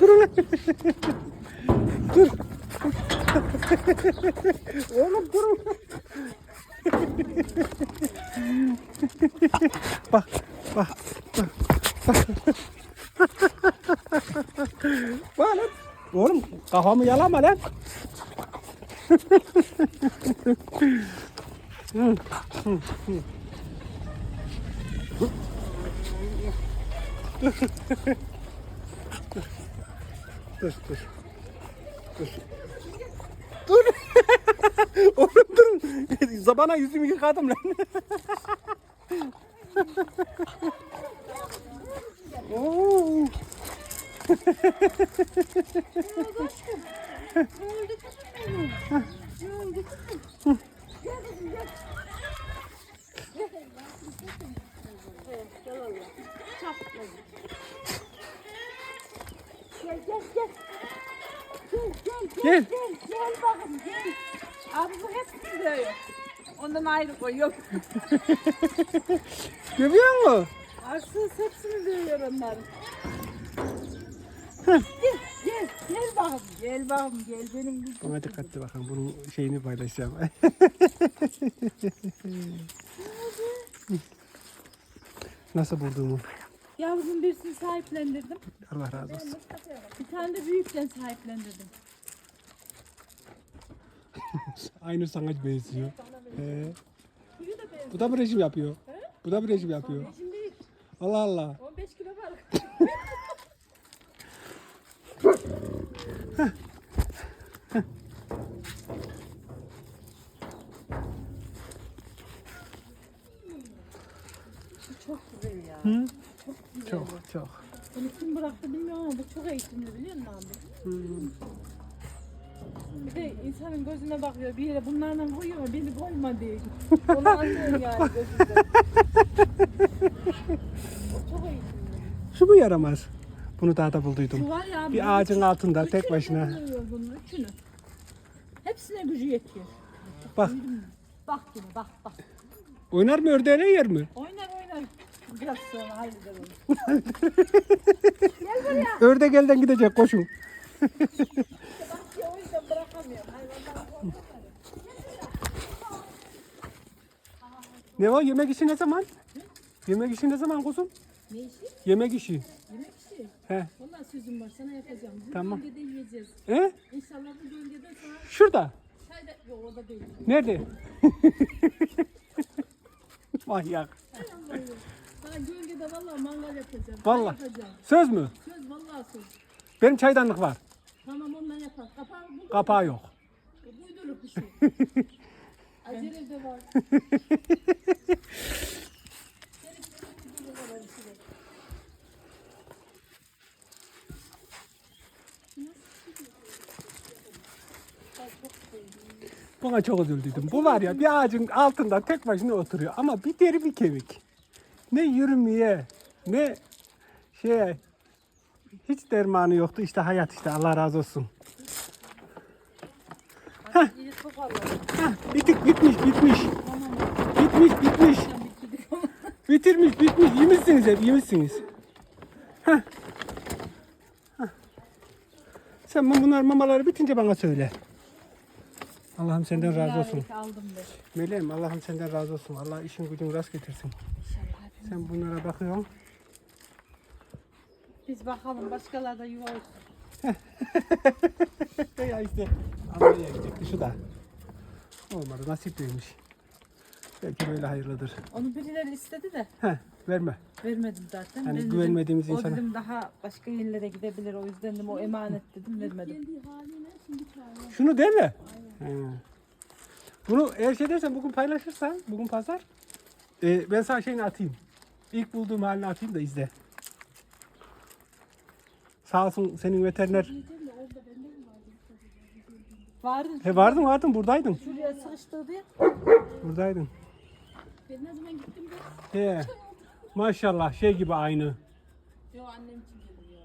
Durun. Dur. Oğlum durun. bak, bak, bak, bak. bak lan. Oğlum kafamı yalama lan. Dur, dur. Dur. Dur. Oğlum dur. Zabana yüzümü yıkadım lan. Oo. Gel gel gel. Gel gel gel. Gel. Gel gel bakın gel. Abi bu hepsini dövüyor. Ondan ayrı koyuyor. Görüyor musun? Arsız hepsini dövüyor onların. gel gel gel bakın. Gel bakın gel benim bir Buna dikkatli bakın. Bunun şeyini paylaşacağım. Nasıl bulduğumu. Yavrumun birisini sahiplendirdim. Allah razı olsun. Bir tane de büyükten sahiplendirdim. Aynı sana benziyor. Ee, bu da mı rejim yapıyor? Bu da mı rejim yapıyor? Şimdi Allah Allah. 15 kilo var. çok güzel ya. Hı? Çok güzel. Çok çok. Bunu kim bıraktı bilmiyorum ama bu çok eğitimli biliyor musun abi? Hı. Bir de insanın gözüne bakıyor bir yere bunlarla koyuyor beni koyma diye. Onu anlıyor yani gözünde. Çok eğitimli. Şu mu yaramaz? Bunu daha da bulduydum. Var ya. Bir ağacın üçünü- altında tek üçünü başına. kullanıyor Bunun üçünü. Hepsine gücü yetiyor. Bak Bak yine bak bak. oynar mı ördeğine yer mi? Oynar oynar. Biraz sonra halleder onu. Ördek elden gidecek koşun. Bak ya o yüzden bırakamıyorum. Ne var yemek işi ne zaman? Yemek işi ne zaman kuzum? Ne işi? Yemek işi. Yemek işi. He. Vallahi sözüm var sana yapacağım. Bu Tamam. bölgede yiyeceğiz. He? İnşallah bu bölgede sana Şurada. çay da... Yok orada değil. Nerede? Manyak. Sana gölgede vallahi mangal yapacağım. Vallahi. Yapacağım. Söz mü? Söz vallahi söz. Benim çaydanlık var. Tamam ondan yapar. Kapağı bu. Kapağı yok. Buyduruk bir şey. Acele de var. Buna çok üzüldüm. Bu var ya bir ağacın altında tek başına oturuyor ama bir deri bir kemik. Ne yürümeye ne şeye hiç dermanı yoktu. İşte hayat işte Allah razı olsun. Hah, bitik bitmiş bitmiş. Bitmiş bitmiş. Bitirmiş bitmiş. Yemişsiniz hep yemişsiniz. Hah. Hah. Sen bu- bunlar mamaları bitince bana söyle. Allah'ım senden razı olsun. Meleğim Allah'ım senden razı olsun. Allah işin gücün rast getirsin. İnşallah. Sen bunlara bakıyorsun. Biz bakalım başkaları da yuva olsun. ya işte Almanya'ya gidecekti şu da. Olmadı nasip değilmiş. Belki böyle hayırlıdır. Onu birileri istedi de Heh, verme. vermedim zaten. Hani Ben güvenmediğimiz dedim, insana. O dedim daha başka yerlere gidebilir o yüzden dedim o emanet dedim vermedim. Şunu deme. He. Bunu eğer şey dersen bugün paylaşırsan, bugün pazar, e, ben sana şeyini atayım. İlk bulduğum halini atayım da izle. Sağ olsun senin veteriner. Vardın. He vardın vardın buradaydın. Şuraya sıkıştırdı ya. Buradaydın. Ben ne zaman gittim de. He. Maşallah şey gibi aynı. Yok annem için geliyor.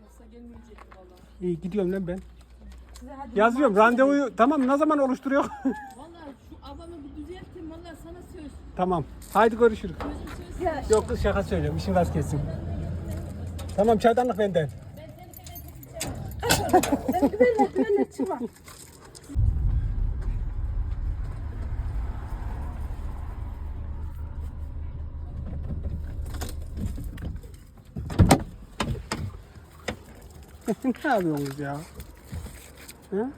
Yoksa gelmeyecekti valla. İyi gidiyorum lan ben. Size hadi Yazıyorum randevuyu tamam ne zaman oluşturuyor? Valla şu avamı bir düzelttim valla sana söz. Tamam. Haydi görüşürüz. Ya Yok kız şaka söylüyorum. İşin rast kesin. Tamam çaydanlık benden. güvenle güvenle çıkma. ne yapıyorsunuz ya? Hı.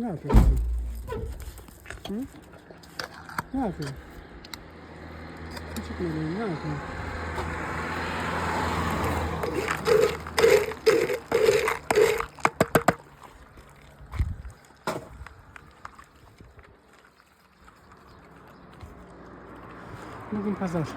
Ne yapıyorsun? Hı? Ne yapıyorsun? Küçük meleğim ne yapıyorsun? Bugün pazar.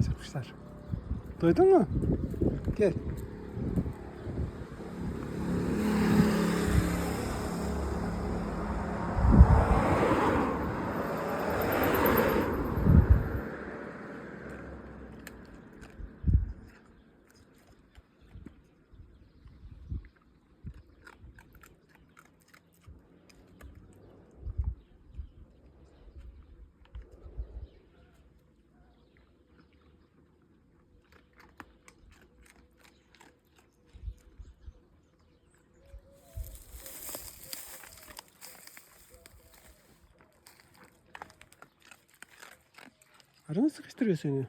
Acıkmışlar. Duydun mu? Gel. あれも難しいですよね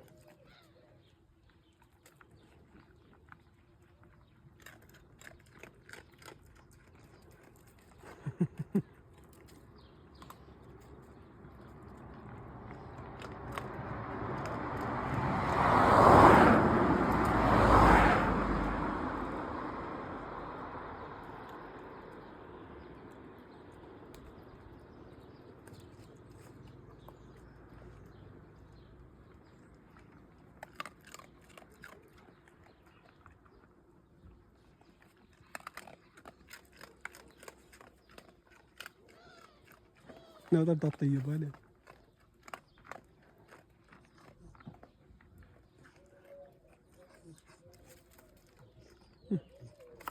Ne kadar tatlı yiyor böyle. Hı.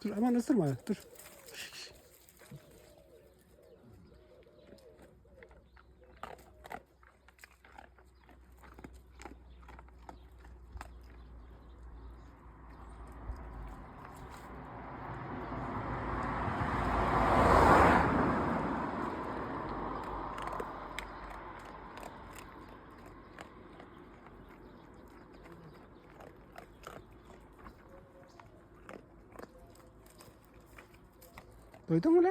Dur aman ısırma dur. 所以，怎么了？